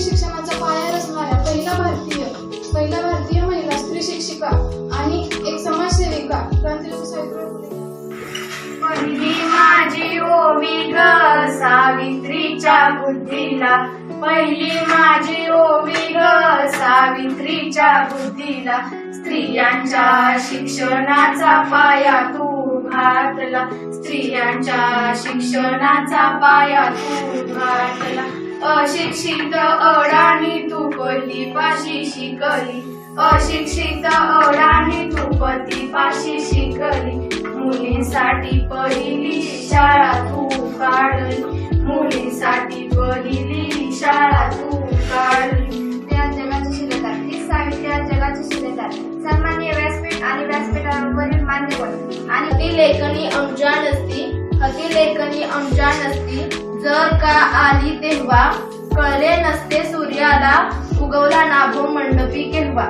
स्त्री शिक्षणाचा पाया रचणाऱ्या पहिला भारतीय पहिला भारतीय महिला स्त्री शिक्षिका आणि एक समाजसेविका क्रांतियोग पहिली माझी ओवी ग सावित्रीच्या बुद्धीला. पहिली माझी ओवी ग सावित्रीच्या बुद्धीला. स्त्रियांच्या शिक्षणाचा पाया तू घातला. स्त्रियांच्या शिक्षणाचा पाया तू घातला. अशिक्षित अडाणी तू पाशी शिकली. अशिक्षित अडाणी तुपती पाशी शिकली. मुलींसाठी पहिली शाळा तू काढली. मुलींसाठी पहिली शाळा तू काढली. त्या जगाचे शिलेदार ती साहित्य जगाचे शिलेदार सन्मान्य व्यासपीठ आणि व्यासपीठावरील मान्यवर. आणि ती लेखनी अंजा असती. हती लेखनी अंजाण असती. जर का आली तेव्हा कळले नसते सूर्याला उगवला नाभो मंडपी केव्हा?